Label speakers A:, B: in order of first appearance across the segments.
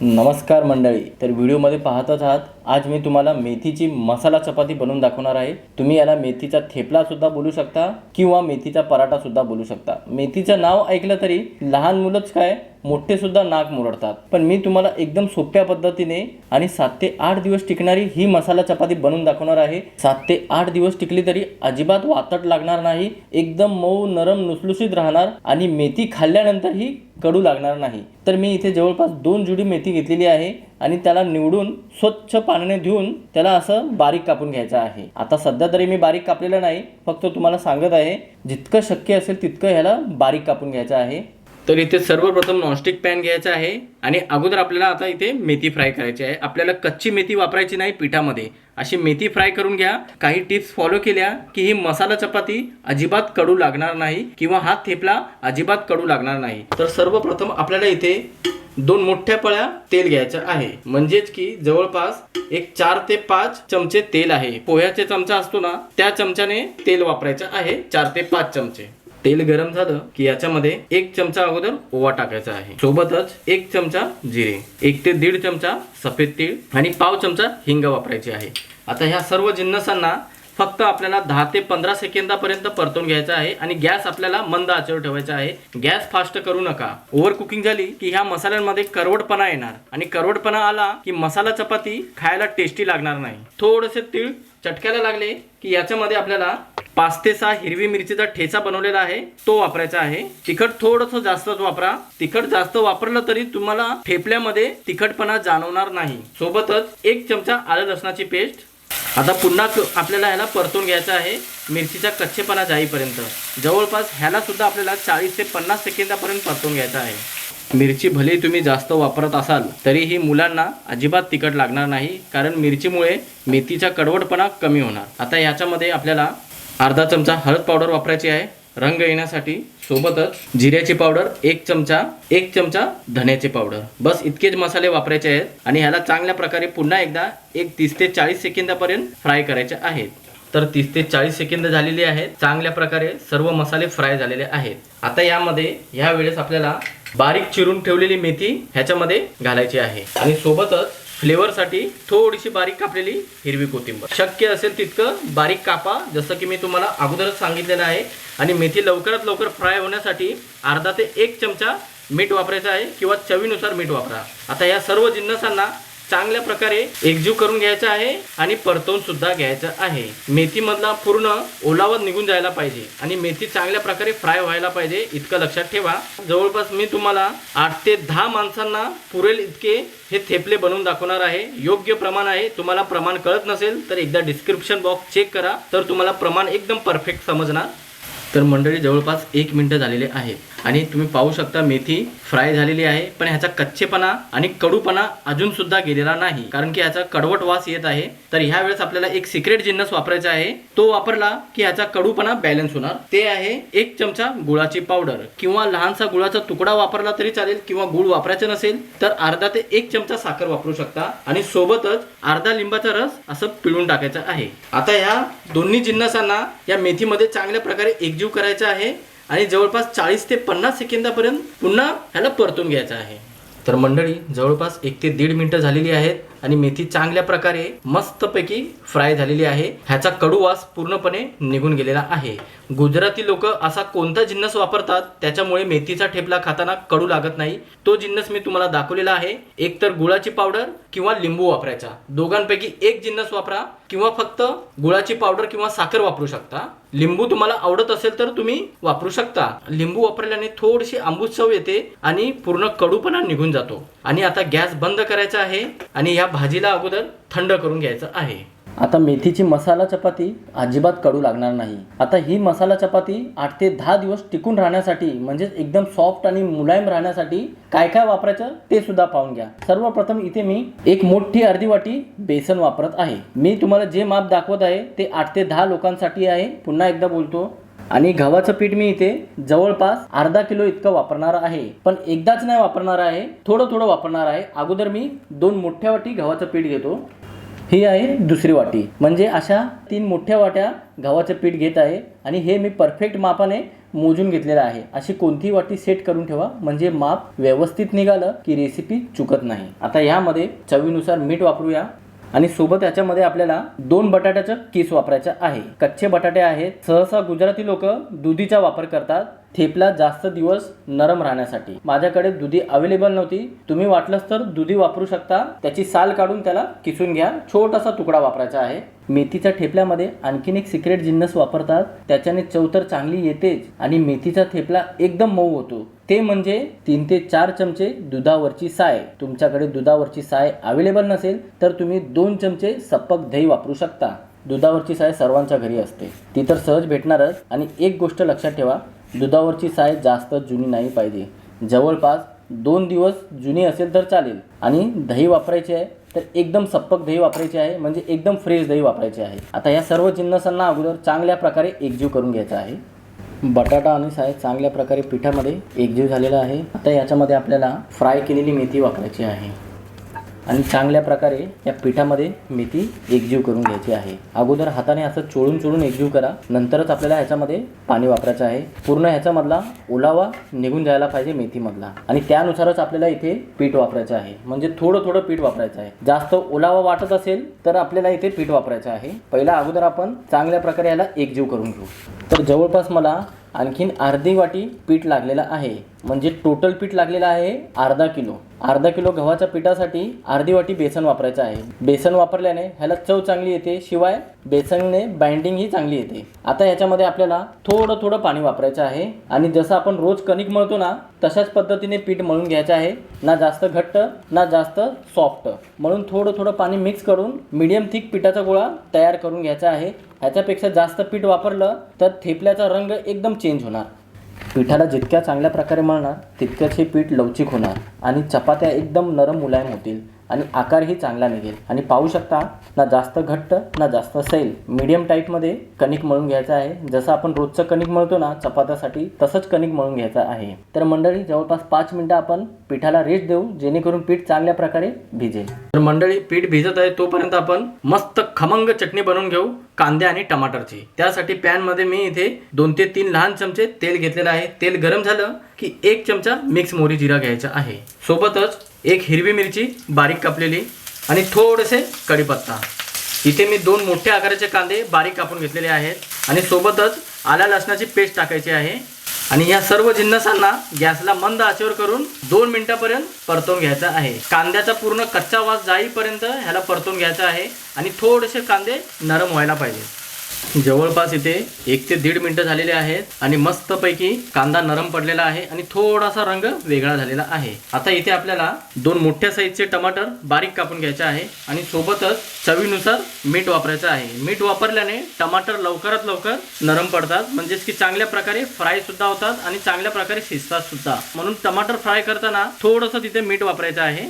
A: नमस्कार मंडळी तर व्हिडिओमध्ये पाहतच आहात आज मी तुम्हाला मेथीची मसाला चपाती बनवून दाखवणार आहे. तुम्ही याला मेथीचा थेपला सुद्धा बोलू शकता किंवा मेथीचा पराठा सुद्धा बोलू शकता. मेथीचं नाव ऐकलं तरी लहान मुलंच काय मोठेसुद्धा नाक मुरडतात. पण मी तुम्हाला एकदम सोप्या पद्धतीने आणि सात ते आठ दिवस टिकणारी ही मसाला चपाती बनवून दाखवणार आहे. सात ते आठ दिवस टिकली तरी अजिबात वातट लागणार नाही एकदम मऊ नरम नुसलुसीत राहणार आणि मेथी खाल्ल्यानंतरही कडू लागणार नाही. तर मी इथे जवळपास दोन जुडी मेथी घेतलेली आहे आणि त्याला निवडून स्वच्छ पाण्याने धुवून त्याला असं बारीक कापून घ्यायचं आहे. आता सध्या तरी मी बारीक कापलेलं नाही फक्त तुम्हाला सांगत आहे जितकं शक्य असेल तितकं ह्याला बारीक कापून घ्यायचं आहे. तर इथे सर्वप्रथम नॉनस्टिक पॅन घ्यायचा आहे आणि अगोदर आपल्याला आता इथे मेथी फ्राय करायची आहे. आपल्याला कच्ची मेथी वापरायची नाही पिठामध्ये. अशी मेथी फ्राय करून घ्या. काही टिप्स फॉलो केल्या की ही मसाला चपाती अजिबात कडू लागणार नाही किंवा हा थेपला अजिबात कडू लागणार नाही. तर सर्वप्रथम आपल्याला इथे दोन मोठ्या पळ्या तेल घ्यायचं आहे. म्हणजेच की जवळपास एक चार ते पाच चमचे तेल आहे. पोह्याचे चमचा असतो ना त्या चमच्याने तेल वापरायचं आहे. चार ते पाच चमचे. तेल गरम झालं की याच्यामध्ये एक चमचा अगोदर ओवा टाकायचा आहे. सोबतच एक चमचा जिरे एक ते दीड चमचा सफेद तीळ आणि पाव चमचा हिंग वापरायची आहे. आता ह्या सर्व जिन्नसांना फक्त आपल्याला दहा ते पंधरा सेकंदापर्यंत परतून घ्यायचा आहे आणि गॅस आपल्याला मंद आचेवर ठेवायचा आहे. गॅस फास्ट करू नका. ओव्हर कुकिंग झाली की ह्या मसाल्यांमध्ये करवडपणा येणार. आणि करवडपणा आला की मसाला चपाती खायला टेस्टी लागणार नाही. थोडेसे तीळ चटक्याला लागले की याच्यामध्ये आपल्याला पाच ते सहा हिरवी मिरचीचा ठेचा बनवलेला आहे तो वापरायचा आहे. तिखट थोडंसं जास्तच वापरा. तिखट जास्त वापरलं तरी तुम्हाला ठेपल्यामध्ये तिखटपणा जाणवणार नाही. सोबतच एक चमचा आलं लसणाची पेस्ट. आता पुन्हा क- आपल्याला ह्याला परतून घ्यायचा आहे मिरचीचा कच्चेपणा जाईपर्यंत. जवळपास ह्याला सुद्धा आपल्याला चाळीस ते पन्नास सेकंदापर्यंत परतून घ्यायचा आहे. मिरची भले तुम्ही जास्त वापरत असाल तरीही मुलांना अजिबात तिखट लागणार नाही कारण मिरचीमुळे मेथीचा कडवटपणा कमी होणार. आता याच्यामध्ये आपल्याला अर्धा चमचा हळद पावडर वापरायची आहे. रंग येण्यासाठी सोबतच जिऱ्याची पावडर एक चमचा एक चमचा धण्याची पावडर. बस इतकेच मसाले वापरायचे आहेत आणि ह्याला चांगल्या प्रकारे पुन्हा एकदा एक तीस ते चाळीस सेकंदापर्यंत फ्राय करायचे आहेत. तर तीस ते चाळीस सेकंद झालेली आहेत. चांगल्या प्रकारे सर्व मसाले फ्राय झालेले आहेत. आता यामध्ये ह्या वेळेस आपल्याला बारीक चिरून ठेवलेली मेथी ह्याच्यामध्ये घालायची आहे. आणि सोबतच फ्लेवरसाठी थोडीशी बारीक कापलेली हिरवी कोथिंबीर. शक्य असेल तितकं बारीक कापा जसं की मी तुम्हाला अगोदरच सांगितलेलं आहे. आणि मेथी लवकरात लवकर फ्राय होण्यासाठी अर्धा ते एक चमचा मीठ वापरायचं आहे किंवा चवीनुसार मीठ वापरा. आता या सर्व जिन्नसांना चांगल्या प्रकारे एकजीव करून घ्यायचा आहे आणि परतवून सुद्धा घ्यायचं आहे. मेथीमधला पूर्ण ओलावा निघून जायला पाहिजे आणि मेथी चांगल्या प्रकारे फ्राय व्हायला पाहिजे इतकं लक्षात ठेवा. जवळपास मी तुम्हाला आठ ते दहा माणसांना पुरेल इतके हे थेपले बनवून दाखवणार आहे. योग्य प्रमाण आहे. तुम्हाला प्रमाण कळत नसेल तर एकदा डिस्क्रिप्शन बॉक्स चेक करा. तर तुम्हाला प्रमाण एकदम परफेक्ट समजणार. तर मंडळी जवळपास एक मिनटं झालेले आहे आणि तुम्ही पाहू शकता मेथी फ्राय झालेली आहे पण ह्याचा कच्चेपणा आणि कडूपणा अजून सुद्धा गेलेला नाही. कारण की ह्याचा कडवट वास येत आहे. तर ह्या वेळेस आपल्याला एक सिक्रेट जिन्नस वापरायचा आहे. तो वापरला की ह्याचा कडूपणा बॅलन्स होणार. ते आहे एक चमचा गुळाची पावडर किंवा लहानसा गुळाचा तुकडा वापरला तरी चालेल किंवा गुळ वापरायचं नसेल तर अर्धा ते एक चमचा साखर वापरू शकता. आणि सोबतच अर्धा लिंबाचा रस असं पिळून टाकायचा आहे. आता ह्या दोन्ही जिन्नसांना या मेथीमध्ये चांगल्या प्रकारे एक एकजीव करायचा आहे आणि जवळपास चाळीस ते पन्नास सेकंदापर्यंत पुन्हा ह्याला परतून घ्यायचं आहे. तर मंडळी जवळपास एक ते दीड मिनिटं झालेली आहेत आणि मेथी चांगल्या प्रकारे मस्तपैकी फ्राय झालेली आहे. ह्याचा कडू वास पूर्णपणे निघून गेलेला आहे. गुजराती लोक असा कोणता जिन्नस वापरतात त्याच्यामुळे मेथीचा ठेपला खाताना कडू लागत नाही? तो जिन्नस मी तुम्हाला दाखवलेला आहे. एक तर गुळाची पावडर किंवा लिंबू वापरायचा. दोघांपैकी एक जिन्नस वापरा किंवा फक्त गुळाची पावडर किंवा साखर वापरू शकता. लिंबू तुम्हाला आवडत असेल तर तुम्ही वापरू शकता. लिंबू वापरल्याने थोडीशी आंबूस चव येते आणि पूर्ण कडूपणा निघून जातो. आणि आता गॅस बंद करायचा आहे आणि या भाजीला अगोदर थंड करून घ्यायचं आहे. आता मेथीची मसाला चपाती अजिबात कडू लागणार नाही. आता ही मसाला चपाती आठ ते दहा दिवस टिकून राहण्यासाठी म्हणजेच एकदम सॉफ्ट आणि मुलायम राहण्यासाठी काय काय वापरायचं ते सुद्धा पाहून घ्या. सर्वप्रथम इथे मी एक मोठी अर्धी वाटी बेसन वापरत आहे. मी तुम्हाला जे माप दाखवत आहे ते आठ ते दहा लोकांसाठी आहे. पुन्हा एकदा बोलतो. आणि गव्हाचं पीठ मी इथे जवळपास अर्धा किलो इतकं वापरणार आहे. पण एकदाच नाही वापरणार आहे. थोडं थोडं वापरणार आहे. अगोदर मी दोन मोठ्या वाटी गव्हाचं पीठ घेतो. ही आहे दुसरी वाटी. म्हणजे अशा तीन मोठ्या वाट्या गव्हाचं पीठ घेत आहे आणि हे मी परफेक्ट मापाने मोजून घेतलेलं आहे. अशी कोणतीही वाटी सेट करून ठेवा. म्हणजे माप व्यवस्थित निघालं की रेसिपी चुकत नाही. आता यामध्ये चवीनुसार मीठ वापरूया. आणि सोबत याच्यामध्ये आपल्याला दोन बटाट्याचं किस वापरायचं आहे. कच्चे बटाटे आहेत. सहसा गुजराती लोक दुधीचा वापर करतात. थेपला जास्त दिवस नरम राहण्यासाठी. माझ्याकडे दुधी अवेलेबल नव्हती. तुम्ही वाटलंच तर दुधी वापरू शकता. त्याची साल काढून त्याला किसून घ्या. छोटासा तुकडा वापरायचा आहे. मेथीच्या ठेपल्यामध्ये आणखीन एक सिक्रेट जिन्नस वापरतात. त्याच्याने चव तर चांगली येतेच आणि मेथीचा थेपला एकदम मऊ होतो. ते म्हणजे तीन ते चार चमचे दुधावरची साय. तुमच्याकडे दुधावरची साय अवेलेबल नसेल तर तुम्ही दोन चमचे सपक दही वापरू शकता. दुधावरची साय सर्वांच्या घरी असते. ती तर सहज भेटणारच. आणि एक गोष्ट लक्षात ठेवा. दुधावरची साय जास्त जुनी नाही पाहिजे. जवळपास दोन दिवस जुनी असेल तर चालेल. आणि दही वापरायची आहे तर एकदम सप्पक दही वापरायची आहे म्हणजे एकदम फ्रेश दही वापरायचे आहे. आता या सर्व जिन्नसांना अगोदर चांगल्या प्रकारे एकजीव करून घ्यायचा आहे. बटाटा आणि साय चांगल्या प्रकारे पिठामध्ये एकजीव झालेला आहे. आता याच्यामध्ये आपल्याला फ्राय केलेली मेथी वापरायची आहे. आणि चांगल्या प्रकारे या पिठामध्ये मेथी एकजीव करून घ्यायची आहे. अगोदर हाताने असं चोळून चोळून एकजीव करा. नंतरच आपल्याला ह्याच्यामध्ये पाणी वापरायचं आहे. पूर्ण ह्याच्यामधला ओलावा निघून जायला पाहिजे मेथीमधला. आणि त्यानुसारच आपल्याला इथे पीठ वापरायचं आहे. म्हणजे थोडं थोडं पीठ वापरायचं आहे. जास्त ओलावा वाटत असेल तर आपल्याला इथे पीठ वापरायचं आहे. पहिला अगोदर आपण चांगल्या प्रकारे याला एकजीव करून घेऊ. तर जवळपास मला आणखीन अर्धी वाटी पीठ लागलेलं आहे. म्हणजे टोटल पीठ लागलेलं आहे अर्धा किलो. अर्धा किलो गव्हाच्या पिठासाठी अर्धी वाटी बेसन वापरायचं आहे. बेसन वापरल्याने ह्याला चव चांगली येते शिवाय बेसनने बाइंडिंग ही चांगली येते. आता ह्याच्यामध्ये आपल्याला थोडं थोडं पाणी वापरायचं आहे. आणि जसं आपण रोज कणिक मळतो ना तशाच पद्धतीने पीठ मळून घ्यायचं आहे. ना जास्त घट्ट ना जास्त सॉफ्ट म्हणून थोडं थोडं पाणी मिक्स करून मीडियम थिक पिठाचा गोळा तयार करून घ्यायचा आहे. ह्याच्यापेक्षा जास्त पीठ वापरलं तर थेपल्याचा रंग एकदम चेंज होणार. पिठाला जितक्या चांगल्या प्रकारे मळणार तितकंच हे पीठ लवचिक होणार आणि चपात्या एकदम नरम मुलायम होतील. आणि आकारही चांगला निघेल. आणि पाहू शकता ना जास्त घट्ट ना जास्त सैल. मीडियम टाईपमध्ये कणिक मळून घ्यायचं आहे. जसं आपण रोजचं कणिक मळतो ना चपात्यासाठी तसंच कणिक मळून घ्यायचं आहे. तर मंडळी जवळपास पाच मिनटं आपण पिठाला रेस्ट देऊ जेणेकरून पीठ चांगल्या प्रकारे भिजेल. तर मंडळी पीठ भिजत आहे तोपर्यंत आपण मस्त खमंग चटणी बनवून घेऊ कांदे आणि टमाटरची. त्यासाठी पॅनमध्ये मी इथे दोन ते तीन लहान चमचे तेल घेतलेलं आहे. तेल गरम झालं की एक चमचा मिक्स मोरी जिरा घ्यायचा आहे. सोबतच एक हिरवी मिरची बारीक कापलेली आणि थोडेसे कढीपत्ता. इथे मी दोन मोठ्या आकाराचे कांदे बारीक कापून घेतलेले आहेत आणि सोबतच आल्या लसणाची पेस्ट टाकायची आहे. आणि या सर्व जिन्नसांना गॅसला मंद आचेवर करून दोन मिनिटापर्यंत परतवून घ्यायचा आहे. कांद्याचा पूर्ण कच्चा वास जाईपर्यंत ह्याला परतवून घ्यायचा आहे आणि थोडेसे कांदे नरम व्हायला पाहिजे जवळपास इथे एक ते दीड मिनिटं झालेले आहेत आणि मस्तपैकी कांदा नरम पडलेला आहे आणि थोडासा रंग वेगळा झालेला आहे. आता इथे आपल्याला दोन मोठ्या साईजचे टमाटर बारीक कापून घ्यायचे आहे आणि सोबतच चवीनुसार मीठ वापरायचं आहे. मीठ वापरल्याने टमाटर लवकरात लवकर नरम पडतात म्हणजेच की चांगल्या प्रकारे फ्राय सुद्धा होतात आणि चांगल्या प्रकारे शिजतात सुद्धा. म्हणून टमाटर फ्राय करताना थोडंसं तिथे मीठ वापरायचं आहे.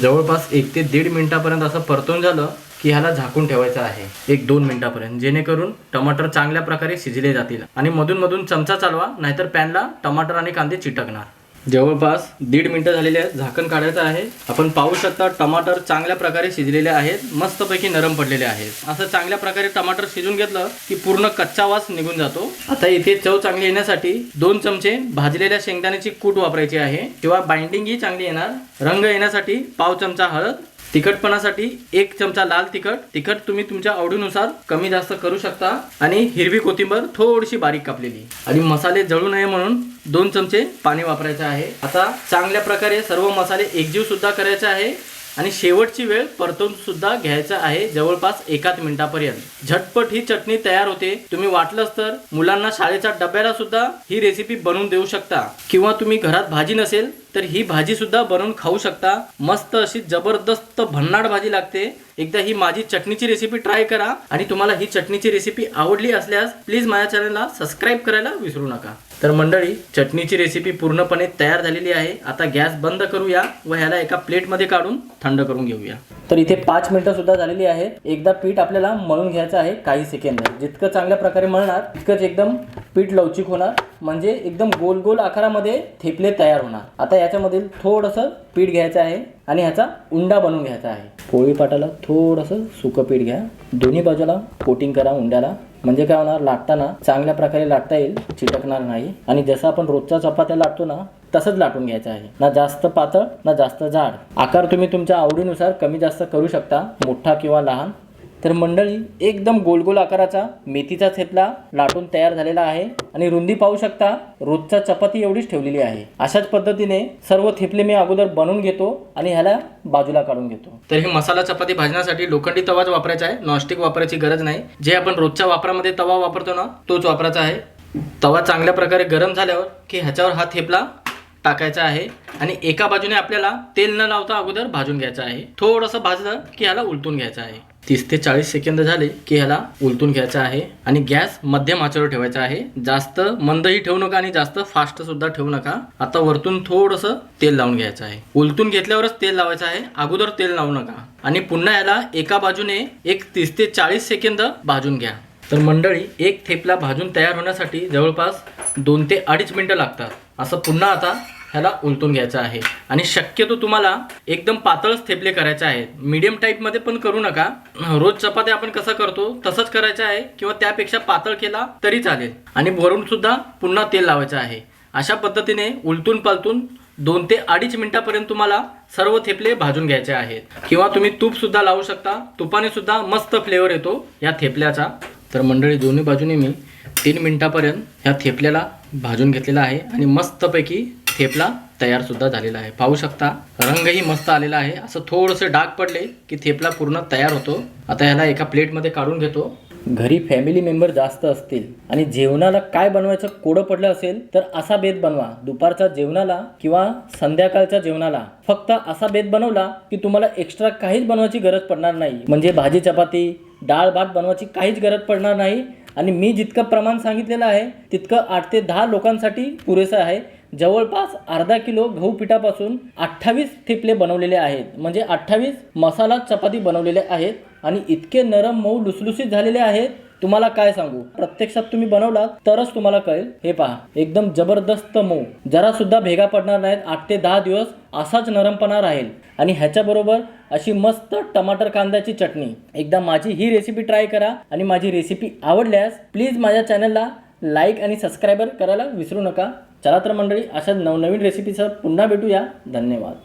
A: जवळपास एक ते दीड मिनिटापर्यंत असं परतून झालं की ह्याला झाकून ठेवायचं आहे. एक दोन मिनिटापर्यंत. जेणेकरून टमाटर चांगल्या प्रकारे शिजले जातील. आणि मधून मधून चमचा चालवा नाहीतर पॅनला टमाटर आणि कांदे चिटकणार. जवळपास दीड मिनटं झालेले आहेत. झाकण काढायचं आहे. आपण पाहू शकता टमाटर चांगल्या प्रकारे शिजलेले आहेत. मस्तपैकी नरम पडलेले आहेत. असं चांगल्या प्रकारे टमाटर शिजून घेतलं की पूर्ण कच्चा वास निघून जातो. आता इथे चव चांगली येण्यासाठी दोन चमचे भाजलेल्या शेंगदाण्याची कूट वापरायची आहे. किंवा बाइंडिंगही चांगली येणार. रंग येण्यासाठी पाव चमचा हळद तिखटपणासाठी एक चमचा लाल तिखट. तिखट तुम्ही तुमच्या आवडीनुसार कमी जास्त करू शकता. आणि हिरवी कोथिंबर थोडीशी बारीक कापलेली. आणि मसाले जळू नये म्हणून दोन चमचे पाणी वापरायचे आहे. आता चांगल्या प्रकारे सर्व मसाले एकजीव सुद्धा करायचे आहे. आणि शेवटची वेळ परतून सुद्धा घ्यायचा आहे जवळपास एकाच मिनिटापर्यंत. झटपट ही चटणी तयार होते. तुम्ही वाटलंच तर मुलांना शाळेच्या डब्याला सुद्धा ही रेसिपी बनवून देऊ शकता. किंवा तुम्ही घरात भाजी नसेल तर ही भाजी सुद्धा बनवून खाऊ शकता. मस्त अशी जबरदस्त भन्नाट भाजी लागते. एकदा ही माझी चटणीची रेसिपी ट्राय करा. आणि तुम्हाला ही चटणीची रेसिपी आवडली असल्यास प्लीज माझ्या चॅनलला सबस्क्राईब करायला विसरू नका. तर मंडळी चटणीची रेसिपी पूर्णपणे तयार झालेली आहे. आता गॅस बंद करूया व ह्याला एका प्लेटमध्ये काढून थंड करून घेऊया. तर इथे पाच मिनिटं सुद्धा झालेली आहेत. एकदा पीठ आपल्याला मळून घ्यायचं आहे काही सेकंद. जितकं चांगल्या प्रकारे मळणार तितकंच एकदम पीठ लवचिक होणार. म्हणजे एकदम गोल गोल आकारामध्ये थेपले तयार होणार. आता याच्यामधील थोडंसं पीठ घ्यायचं आहे आणि ह्याचा उंडा बनवून घ्यायचा आहे. पोळी पाटाला थोडंसं सुकं पीठ घ्या. दोन्ही बाजूला कोटिंग करा उंड्याला. म्हणजे काय होणार? लाटताना चांगल्या प्रकारे लाटता येईल चिटकणार नाही. आणि जसं आपण रोजच्या चपात्या लाटतो ना तसंच लाटून घ्यायचं आहे. ना जास्त पातळ ना जास्त जाड. आकार तुम्ही तुमच्या आवडीनुसार कमी जास्त करू शकता मोठा किंवा लहान. तर मंडळी एकदम गोल गोल आकाराचा मेथीचा थेपला लाटून तयार झालेला आहे. आणि रुंदी पाहू शकता रोजच्या चपाती एवढीच ठेवलेली आहे. अशाच पद्धतीने सर्व थेपले मी अगोदर बनवून घेतो आणि ह्याला बाजूला काढून घेतो. तर हे मसाला चपाती भाजण्यासाठी लोखंडी तवाच वापरायचा आहे. नॉनस्टिक वापरायची गरज नाही. जे आपण रोजच्या वापरामध्ये तवा वापरतो ना तोच वापरायचा आहे. तवा चांगल्या प्रकारे गरम झाल्यावर की ह्याच्यावर हा थेपला टाकायचं आहे आणि एका बाजूने आपल्याला तेल न लावता अगोदर भाजून घ्यायचं आहे. थोडंसं भाजलं की ह्याला उलटून घ्यायचं आहे. तीस ते चाळीस सेकंद झाले की ह्याला उलटून घ्यायचं आहे आणि गॅस मध्यम आचेवर ठेवायचा आहे. जास्त मंदही ठेवू नका आणि जास्त फास्ट सुद्धा ठेवू नका. आता वरतून थोडंसं तेल लावून घ्यायचं आहे. उलटून घेतल्यावरच तेल लावायचं आहे. अगोदर तेल लावू नका. आणि पुन्हा याला एका बाजूने एक तीस ते चाळीस सेकंद भाजून घ्या. तर मंडळी एक थेपला भाजून तयार होण्यासाठी जवळपास दोन ते अडीच मिनटं लागतात. असं पुन्हा आता ह्याला उलटून घ्यायचं आहे. आणि शक्यतो तुम्हाला एकदम पातळच थेपले करायचे आहेत. मीडियम टाईपमध्ये पण करू नका. रोज चपाती आपण कसं करतो तसंच करायचं आहे किंवा त्यापेक्षा पातळ केला तरी चालेल. आणि वरून सुद्धा पुन्हा तेल लावायचं आहे. अशा पद्धतीने उलटून पालटून दोन ते अडीच मिनिटापर्यंत तुम्हाला सर्व थेपले भाजून घ्यायचे आहेत. किंवा तुम्ही तूप सुद्धा लावू शकता. तुपाने सुद्धा मस्त फ्लेवर येतो या थेपल्याचा. तर मंडळी दोन्ही बाजूने मी तीन मिनटापर्यंत ह्या थेपल्याला भाजून घेतलेला आहे आणि मस्तपैकी थेपला तयारसुद्धा झालेला आहे. पाहू शकता रंगही मस्त आलेला आहे. असं थोडंसं डाग पडले की थेपला पूर्ण तयार होतो. आता ह्याला एका प्लेटमध्ये काढून घेतो. घरी फॅमिली मेंबर जास्त असतील आणि जेवणाला काय बनवायचं कोडं पडलं असेल तर असा बेत बनवा. दुपारच्या जेवणाला किंवा संध्याकाळच्या जेवणाला फक्त असा बेत बनवला की तुम्हाला एक्स्ट्रा काहीच बनवायची गरज पडणार नाही. म्हणजे भाजी चपाती डाळ भात बनवायची काहीच गरज पडणार नाही. आणि मी जितकं प्रमाण सांगितलेलं आहे तितकं आठ ते दहा लोकांसाठी पुरेसं आहे. जवळपास अर्धा किलो गहू पिठापासून अठ्ठावीस ठिपले बनवलेले आहेत. म्हणजे अठ्ठावीस मसाला चपाती बनवलेले आहेत आणि इतके नरम मऊ लुसलुसीत झालेले आहेत. तुम्हाला काय सांगू? प्रत्यक्षात तुम्ही बनवलात तरच तुम्हाला कळेल. हे पहा एकदम जबरदस्त मऊ. जरा सुद्धा भेगा पडणार नाहीत. आठ ते दहा दिवस असाच नरमपणा राहील. आणि ह्याच्याबरोबर अशी मस्त टमाटर कांद्याची चटणी. एकदा माझी ही रेसिपी ट्राय करा. आणि माझी रेसिपी आवडल्यास प्लीज माझ्या चॅनलला लाईक आणि सबस्क्रायबर करायला विसरू नका. चला तर मंडळी अशा नवनवीन रेसिपीसह पुन्हा भेटूया. धन्यवाद.